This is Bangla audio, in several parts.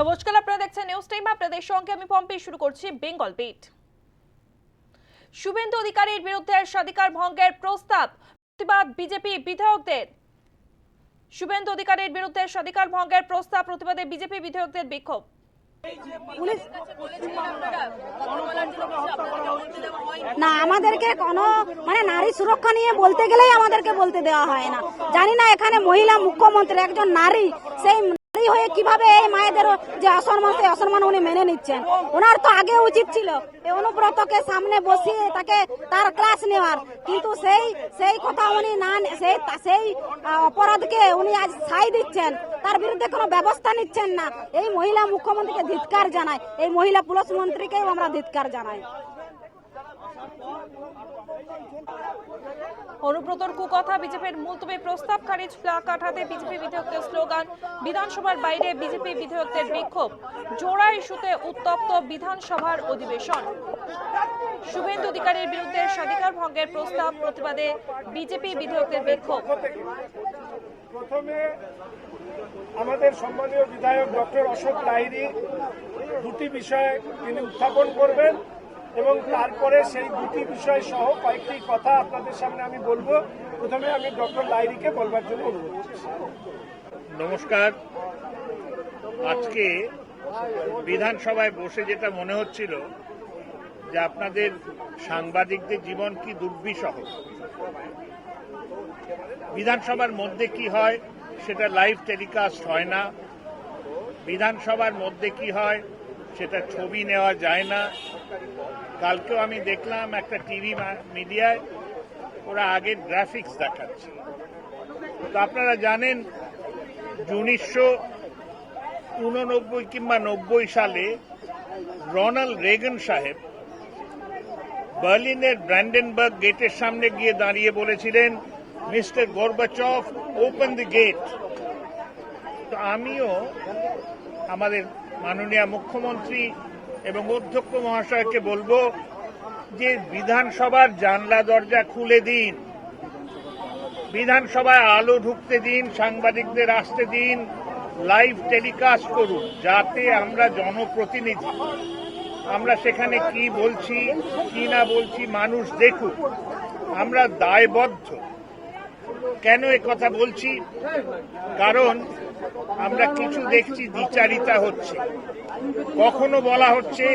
নমস্কার, আপনারা দেখছেন নিউজ টাইম আপনাদের সঙ্গে আমি শুরু করছি বেঙ্গল বিট শুভেন্দু অধিকারীর বিরুদ্ধে স্বাধিকার ভঙ্গের প্রস্তাব, প্রতিবাদ বিজেপি বিধায়কদের। শুভেন্দু অধিকারীর বিরুদ্ধে স্বাধিকার ভঙ্গের প্রস্তাব, প্রতিবাদে বিজেপি বিধায়কদের বিক্ষোভ। না, আমাদেরকে কোনো মানে নারী সুরক্ষা নিয়ে বলতে গেলেই আমাদেরকে বলতে দেওয়া হয় না। জানি না এখানে মহিলা মুখ্যমন্ত্রী, একজন নারী, সেই হয়ে কীভাবে এই মায়েদের যে অসম্মান, সেই অসম্মান উনি মেনে নিচ্ছেন? ওনার তো আগে উচিত ছিল এই অনুব্রতকে সামনে বসিয়ে তাকে তার ক্লাস নেওয়ার। কিন্তু সেই সেই কথা উনি না সেই সেই অপরাধকে উনি আজ ছাই দিচ্ছেন। তার বিরুদ্ধে কোনো ব্যবস্থা নিচ্ছেন না। এই মহিলা মুখ্যমন্ত্রীকে ধিৎকার জানায়। এই মহিলা পুলিশ মন্ত্রীকেও আমরা ধিৎকার জানাই। অনুব্রতর কুকথা বিজেপির মুলতবি প্রস্তাব খারিজ প্লাকার্ড হাতে বিজেপি বিধায়কদের স্লোগান, বিধানসভার বাইরে বিজেপি বিধায়কদের বিক্ষোভ, জোড়া ইস্যুতে উত্তপ্ত বিধানসভার অধিবেশন। শুভেন্দু অধিকারীর বিরুদ্ধে স্বাধিকার ভঙ্গের প্রস্তাব প্রতিবাদে বিজেপি বিধায়কদের বিক্ষোভ। প্রথমে আমাদের সম্মানীয় বিধায়ক ডক্টর অশোক লাহিড়ী দুটি বিষয় তিনি উত্থাপন করবেন। এবং তারপরে সেই দুটি বিষয় সহ কয়েকটি কথা আপনাদের সামনে আমি বলব। প্রথমে আমি ডক্টর লাইরিকে বলবার জন্য অনুরোধ নমস্কার। আজকে বিধানসভায় বসে যেটা মনে হচ্ছিল যে আপনাদের সাংবাদিকদের জীবন কি দুর্বিষহ। বিধানসভার মধ্যে কি হয় সেটা লাইভ টেলিকাস্ট হয় না। বিধানসভার মধ্যে কি হয় সেটা ছবি নেওয়া যায় না। কালকেও আমি দেখলাম একটা টিভি মিডিয়ায় ওরা আগের গ্রাফিক্স দেখাচ্ছে। তো আপনারা জানেন, উনিশশো উননব্বই কিংবা নব্বই সালে রনাল্ড রেগন সাহেব বার্লিনের ব্র্যান্ডেনবার্গ গেটের সামনে গিয়ে দাঁড়িয়ে বলেছিলেন, mister Gorbachev open the gate. তো আমিও আমাদের মাননীয় মুখ্যমন্ত্রী এবং অধ্যক্ষ মহাশয়কে বলব যে বিধানসভার জানলা দরজা খুলে দিন। বিধানসভায় আলো ঢুকতে দিন, সাংবাদিকদের আসতে দিন লাইভ টেলিকাস্ট করুন, যাতে আমরা জনপ্রতিনিধি। আমরা সেখানে কি বলছি, কি না বলছি মানুষ দেখুক। আমরা দায়বদ্ধ। কেন কথা বলছি? কারণ আমরা কিছু দেখছি, দ্বিচারিতা হচ্ছে। কখনো বলা হচ্ছে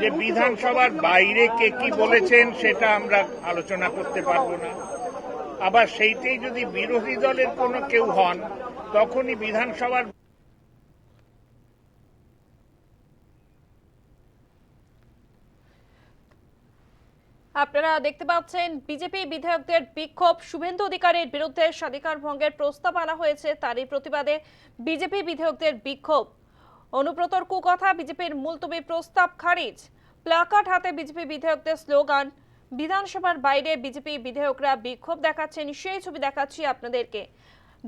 যে বিধানসভার বাইরে কে কি বলেছেন সেটা আমরা আলোচনা করতে পারব না। আবার সেইটাই যদি বিরোধী দলের কোনো কেউ হন, তখনই বিধানসভার আপনারা দেখতে পাচ্ছেন, বিজেপি বিধায়কদের বিক্ষোভ। শুভেন্দু অধিকারীর বিরুদ্ধে স্বাধিকার ভঙ্গের প্রস্তাব আনা হয়েছে তারই প্রতিবাদে বিজেপি বিধায়কদের বিক্ষোভ। অনুব্রতর কুকথা, বিজেপির মুলতবি প্রস্তাব খারিজ। প্লাকার্ড হাতে বিজেপি বিধায়কদের স্লোগান, বিধানসভার বাইরে বিজেপি বিধায়করা বিক্ষোভ দেখাচ্ছেন, সেই ছবি দেখাচ্ছি আপনাদেরকে।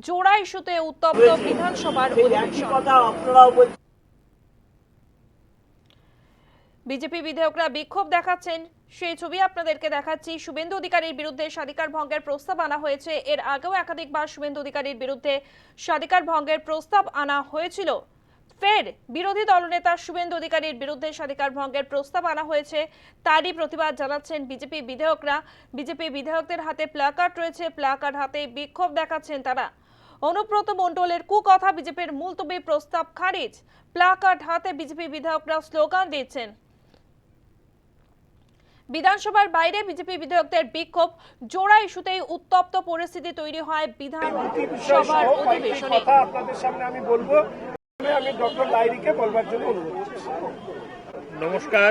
জোড়া ইস্যুতে উত্তপ্ত বিধানসভার অধিবেশন। বিজেপি বিধায়করা বিক্ষোভ দেখাচ্ছেন। সেই ছবি আপনাদেরকে দেখাচ্ছি। শুভেন্দু অধিকারীর বিরুদ্ধে স্বাধিকার ভঙ্গের প্রস্তাব আনা হয়েছে। এর আগেও একাধিকবার শুভেন্দু অধিকারীর বিরুদ্ধে স্বাধিকার ভঙ্গের প্রস্তাব আনা হয়েছিল। ফের বিরোধী দলনেতা শুভেন্দু অধিকারীর বিরুদ্ধে স্বাধিকার ভঙ্গের প্রস্তাব আনা হয়েছে। তারই প্রতিবাদ জানাচ্ছেন বিজেপি বিধায়করা। বিজেপি বিধায়কদের হাতে প্লাকার্ড রয়েছে। প্লাকার্ড হাতে বিক্ষোভ দেখাচ্ছেন তারা। অনুব্রত মণ্ডলের কুকথা বিজেপির মুলতবি প্রস্তাব খারিজ। প্লাকার্ড হাতে বিজেপি বিধায়করা স্লোগান দিচ্ছেন। বিধানসভার বাইরে বিজেপি বিধায়কদের বিক্ষোভ। জোড়া ইস্যুতেই উত্তপ্ত পরিস্থিতি তৈরি হয় বিধানসভার অধিবেশনে। আপনাদের সামনে আমি বলব। আমি ডক্টর লাইরিকে বলবার জন্য অনুরোধ নমস্কার।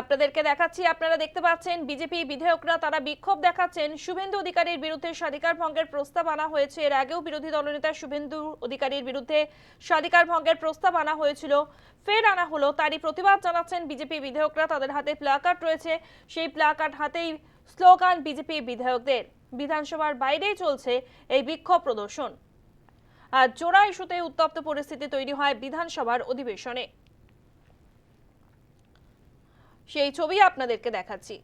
আপনাদেরকে দেখাচ্ছি, আপনারা দেখতে পাচ্ছেন বিজেপি বিধায়করা তারা বিক্ষোভ দেখাচ্ছেন। শুভেন্দু অধিকারীর বিরুদ্ধে স্বাধিকার ভঙ্গের প্রস্তাব আনা হয়েছে। এর আগেও বিরোধী দলনেতা শুভেন্দু অধিকারীর বিরুদ্ধে স্বাধিকার ভঙ্গের প্রস্তাব আনা হয়েছিল। ফের আনা হলো। তারই প্রতিবাদ জানাচ্ছেন বিজেপি বিধায়করা। তাদের হাতে প্লাকার্ড রয়েছে। সেই প্লাকার্ড হাতেই স্লোগান বিজেপি বিধায়কদের। বিধানসভার বাইরেই চলছে এই বিক্ষোভ প্রদর্শন। আর জোড়া ইস্যুতে উত্তপ্ত পরিস্থিতি তৈরি হয় বিধানসভার অধিবেশনে। সেই ছবি আপনাদেরকে দেখাচ্ছি।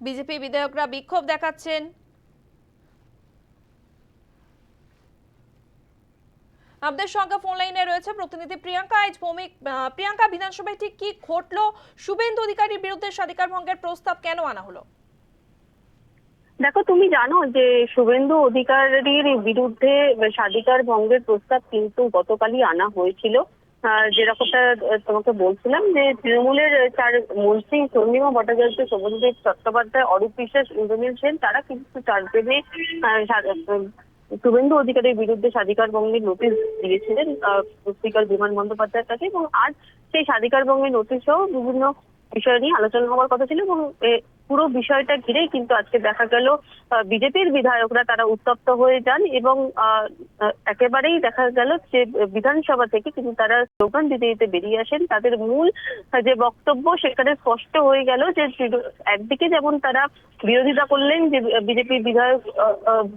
বিজেপি বিধায়করা বিক্ষোভ দেখাচ্ছেন। আমাদের সঙ্গে ফোন লাইনে রয়েছে প্রতিনিধি প্রিয়াঙ্কা। আজ ভৌমিক প্রিয়াঙ্কা, বিধানসভায় ঠিক কি ঘটলো? শুভেন্দু অধিকারীর বিরুদ্ধে স্বাধিকার ভঙ্গের প্রস্তাব কেন আনা হলো? দেখো, তুমি জানো যে শুভেন্দু অধিকারীর বিরুদ্ধে স্বাধিকার ভঙ্গের প্রস্তাব কিন্তু গতকালই আনা হয়েছিল। যেরকমটা তোমাকে বলছিলাম যে তৃণমূলের চার মন্ত্রী চন্দ্রিমা ভট্টাচার্য শোভনদেব চট্টোপাধ্যায়, অরূপ বিশ্বাস, ইন্দ্রনীল সেন, তারা কিন্তু চারজনে শুভেন্দু অধিকারের বিরুদ্ধে স্বাধিকার বঙ্গের নোটিশ দিয়েছিলেন স্পিকার বিমান বন্দ্যোপাধ্যায়ের কাছে, এবং আজ সেই স্বাধিকার বঙ্গের নোটিশ সহ বিভিন্ন বিষয় নিয়ে আলোচনা হওয়ার কথা ছিল, এবং পুরো বিষয়টা ঘিরেই কিন্তু আজকে দেখা গেল বিজেপির বিধায়করা তারা উত্তপ্ত হয়ে যান এবং একেবারেই দেখা গেল যে বিধানসভা থেকে কিন্তু তারা স্লোগান দিতে দিতে বেরিয়ে আসেন। তাদের মূল যে বক্তব্য সেখানে স্পষ্ট হয়ে গেল যে একদিকে যেমন তারা বিরোধিতা করলেন যে বিজেপির বিধায়ক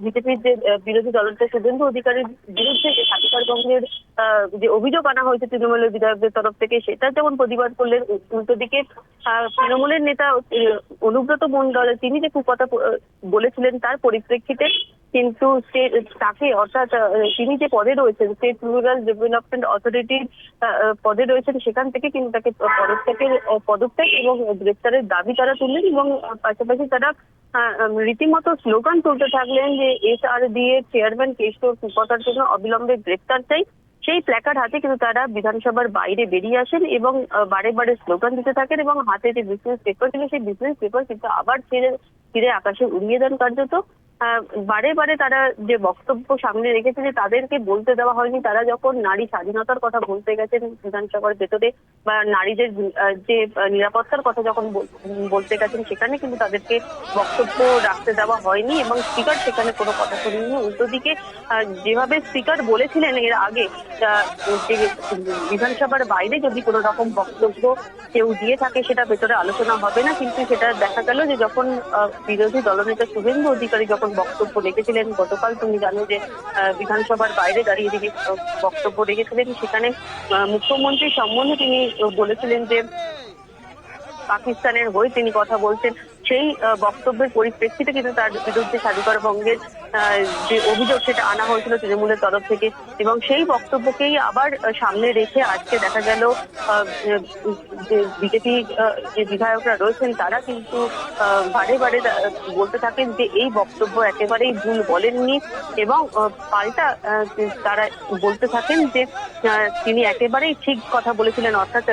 বিজেপির যে বিরোধী দলনেতা শুভেন্দু অধিকারীর বিরুদ্ধে যে স্বাধিকার ভঙ্গের যে অভিযোগ আনা হয়েছে তৃণমূলের বিধায়কদের তরফ থেকে, সেটা যেমন প্রতিবাদ করলেন, উল্টো দিকে তৃণমূলের নেতা অনুব্রত মন্ডল তিনি যে কুকথা বলেছিলেন তার পরিপ্রেক্ষিতে কিন্তু তাকে অর্থাৎ তিনি যে পদে রয়েছেন, স্টেট রুরাল ডেভেলপমেন্ট অথরিটির পদে রয়েছেন, সেখান থেকে কিন্তু তাকে পদত্যাগের পদত্যাগ এবং গ্রেপ্তারের দাবি তারা তুললেন এবং পাশাপাশি তারা রীতিমতো স্লোগান তুলতে থাকলেন যে এস আর দিয়ে চেয়ারম্যান কেশর কুকতার জন্য অবিলম্বে গ্রেপ্তার চাই। সেই প্ল্যাকার্ড হাতে কিন্তু তারা বিধানসভার বাইরে বেরিয়ে আসেন এবং বারে বারে স্লোগান দিতে থাকেন এবং হাতে যে বিজনেস পেপার ছিল সেই বিজনেস পেপার কিন্তু আবার ছেড়ে ফিরে আকাশে উড়িয়ে দেন কার্যত। বারে বারে তারা যে বক্তব্য সামনে রেখেছে যে তাদেরকে বলতে দেওয়া হয়নি, তারা যখন নারী স্বাধীনতার কথা বলতে গেছেন বিধানসভার ভেতরে বা নারীদের যে নিরাপত্তার কথা যখন বলতে গেছেন, সেখানে কিন্তু তাদেরকে বক্তব্য রাখতে দেওয়া হয়নি এবং স্পিকার সেখানে কোনো কথা শুনিনি। উল্টো দিকে যেভাবে স্পিকার বলেছিলেন এর আগে যে বিধানসভার বাইরে যদি কোনো রকম বক্তব্য কেউ দিয়ে থাকে, সেটা ভেতরে আলোচনা হবে না। কিন্তু সেটা দেখা গেল যে যখন বিরোধী দলনেতা শুভেন্দু অধিকারী যখন বক্তব্য রেখেছিলেন। গতকাল তুমি জানো যে বিধানসভার বাইরে দাঁড়িয়ে তিনি বক্তব্য রেখেছিলেন। সেখানে মুখ্যমন্ত্রী সম্বন্ধে তিনি বলেছিলেন যে পাকিস্তানের হয়ে তিনি কথা বলছেন। সেই বক্তব্যের পরিপ্রেক্ষিতে কিন্তু তার বিরুদ্ধে সাধুকর ভঙ্গের আহ, যে অভিযোগ সেটা আনা হয়েছিল তৃণমূলের তরফ থেকে এবং সেই বক্তব্যকেই আবার সামনে রেখে আজকে দেখা গেল যে বিজেপি যে বিধায়করা রয়েছেন তারা কিন্তু বারে বারে বলতে থাকেন যে এই বক্তব্য একেবারেই ভুল বলেননি এবং পাল্টা তারা বলতে থাকেন যে তিনি একেবারেই ঠিক কথা বলেছিলেন। অর্থাৎ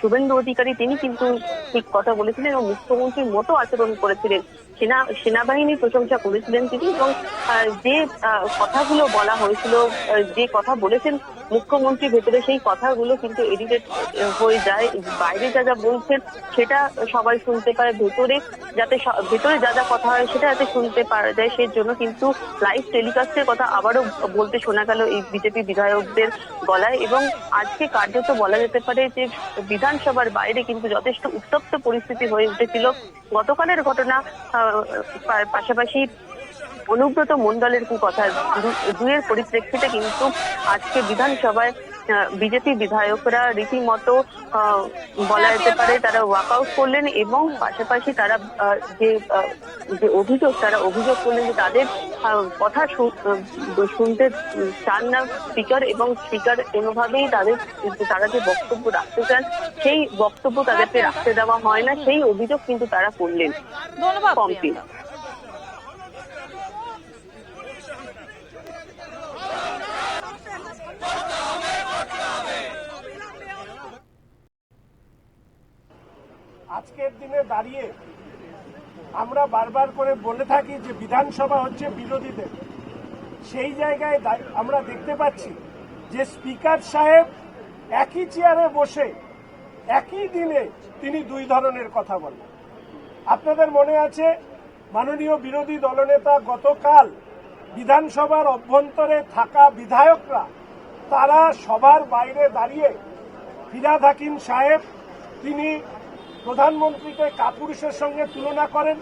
শুভেন্দু অধিকারী তিনি কিন্তু ঠিক কথা বলেছিলেন এবং মুখ্যমন্ত্রীর মতো আচরণ করেছিলেন। সেনা, সেনাবাহিনীর প্রশংসা করেছিলেন তিনি এবং যে কথাগুলো বলা হয়েছিল যে কথা বলেছেন মুখ্যমন্ত্রী ভেতরে সেই কথাগুলো কিন্তু এডিটেড হয়ে যায়। বাইরে যা যা বলছেন সেটা সবাই শুনতে পায়, ভেতরে যাতে ভেতরে যা যা কথা হয় সেটা যাতে শুনতে পারা যায়। সেই জন্য কিন্তু লাইভ টেলিকাস্টের কথা আবারও বলতে শোনা গেল এই বিজেপি বিধায়কদের গলায় এবং আজকে কার্যত বলা যেতে পারে যে, বিধানসভার বাইরে কিন্তু যথেষ্ট উত্তপ্ত পরিস্থিতি হয়ে উঠেছিল। গতকালের ঘটনা পাশাপাশি অনুব্রত মন্ডলের কুকথা দুয়ের পরিপ্রেক্ষিতে কিন্তু আজকে বিধানসভায় বিজেপি বিধায়করা রীতিমতো বলা যেতে পারে তারা ওয়াকআউট করলেন এবং পাশাপাশি তারা যে যে অভিযোগ তারা অভিযোগ করলেন যে তাদের কথা শুনতে চান না স্পিকার এবং স্পিকার কোনোভাবেই তাদের তারা যে বক্তব্য রাখতে চান সেই বক্তব্য তাদেরকে রাখতে দেওয়া হয় না। সেই অভিযোগ কিন্তু তারা করলেন। ধন্যবাদ আজকের দিনে দাঁড়িয়ে আমরা বারবার করে বলে থাকি যে বিধানসভা হচ্ছে বিরোধীদের। সেই জায়গায় আমরা দেখতে পাচ্ছি যে স্পিকার সাহেব একই চেয়ারে বসে একই দিনে তিনি দুই ধরনের কথা বলেন। আপনাদের মনে আছে মাননীয় বিরোধী দলনেতা গতকাল বিধানসভার অভ্যন্তরে থাকা বিধায়করা, তারা সবার বাইরে দাঁড়িয়ে ফিরাদ হাকিম সাহেব, তিনি প্রধানমন্ত্রীকে কাপুরুষের সঙ্গে তুলনা করেন।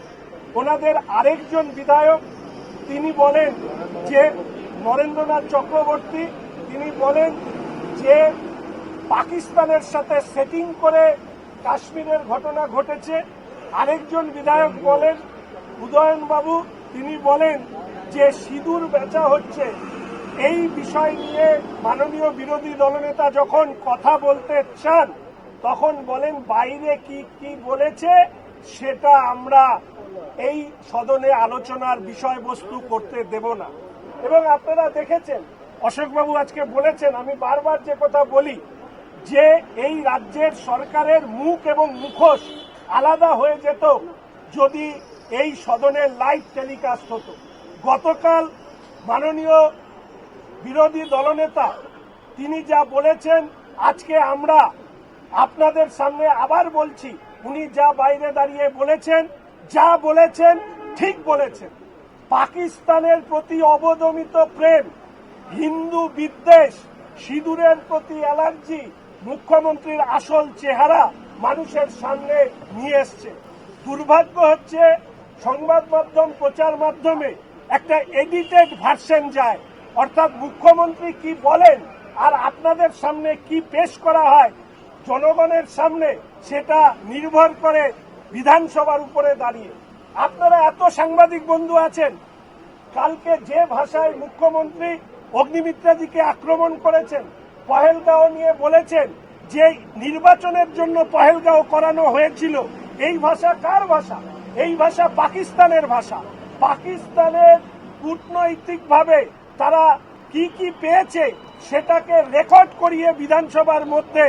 ওনাদের আরেকজন বিধায়ক, তিনি বলেন যে, নরেন্দ্রনাথ চক্রবর্তী, তিনি বলেন যে, পাকিস্তানের সাথে সেটিং করে কাশ্মীরের ঘটনা ঘটেছে। আরেকজন বিধায়ক বলেন উদয়ন বাবু তিনি বলেন যে, সিঁদুর বেচা হচ্ছে। এই বিষয় নিয়ে মাননীয় বিরোধী দলনেতা যখন কথা বলতে চান তখন বলেন, বাইরে কি কি বলেছে সেটা আমরা এই সদনে আলোচনার বিষয়বস্তু করতে দেব না। এবং আপনারা দেখেছেন, অশোকবাবু আজকে বলেছেন, আমি বারবার যে কথা বলি, যে এই রাজ্যের সরকারের মুখ এবং মুখোশ আলাদা হয়ে যেত যদি এই সদনের লাইভ টেলিকাস্ট হতো। গতকাল মাননীয় বিরোধী দলনেতা, তিনি যা বলেছেন, আজকে আমরা আপনাদের সামনে আবার বলছি, উনি যা বাইরে দাঁড়িয়ে বলেছেন, যা বলেছেন, ঠিক বলেছেন। পাকিস্তানের প্রতি অবদমিত প্রেম, হিন্দু বিদ্বেষ, সিঁদুরের প্রতি অ্যালার্জি মুখ্যমন্ত্রীর আসল চেহারা মানুষের সামনে নিয়ে এসছে। দুর্ভাগ্য হচ্ছে, সংবাদ মাধ্যম, প্রচার মাধ্যমে একটা এডিটেড ভার্সন যায়। অর্থাৎ মুখ্যমন্ত্রী কি বলেন আর আপনাদের সামনে কি পেশ করা হয় জনগণের সামনে সেটা নির্ভর করে বিধানসভার উপরে দাঁড়িয়ে। আপনারা এত সাংবাদিক বন্ধু আছেন, কালকে যে ভাষায় মুখ্যমন্ত্রী অগ্নিমিত্রাজিকে আক্রমণ করেছেন, পহেলগাঁও নিয়ে বলেছেন যে নির্বাচনের জন্য পহেলগাঁও করানো হয়েছিল। এই ভাষা কার ভাষা? এই ভাষা পাকিস্তানের ভাষা। পাকিস্তানের কূটনৈতিকভাবে তারা কি কি পেয়েছে সেটাকে রেকর্ড করিয়ে বিধানসভার মধ্যে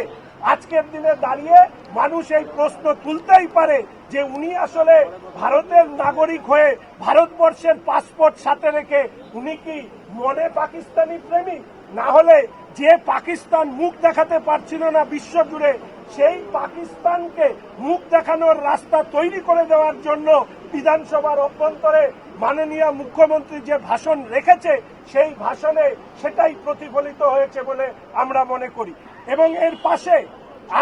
আজকের দিনে দাঁড়িয়ে মানুষ এই প্রশ্ন তুলতেই পারে যে উনি আসলে ভারতের নাগরিক হয়ে ভারতবর্ষের পাসপোর্ট সাথে রেখে উনি কি মনে পাকিস্তানি প্রেমী না হলে যে পাকিস্তান মুখ দেখাতে পারছিল না বিশ্ব জুড়ে সেই পাকিস্তানকে মুখ দেখানোর রাস্তা তৈরি করে দেওয়ার জন্য বিধানসভার অভ্যন্তরে মাননীয় মুখ্যমন্ত্রী যে ভাষণ রেখেছে, সেই ভাষণে সেটাই প্রতিফলিত হয়েছে বলে আমরা মনে করি। এবং এর পাশে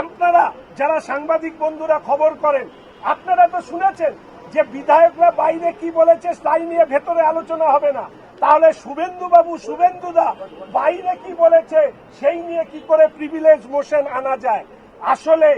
আপনারা যারা সাংবাদিক বন্ধুরা খবর করেন, আপনারা তো শুনেছেন যে বিধায়করা বাইরে কি বলেছে তাই নিয়ে ভেতরে আলোচনা হবে না। তাহলে শুভেন্দু বাবু শুভেন্দুদা বাইরে কি বলেছে সেই নিয়ে কি করে প্রিভিলেজ মোশন আনা যায়? আসলে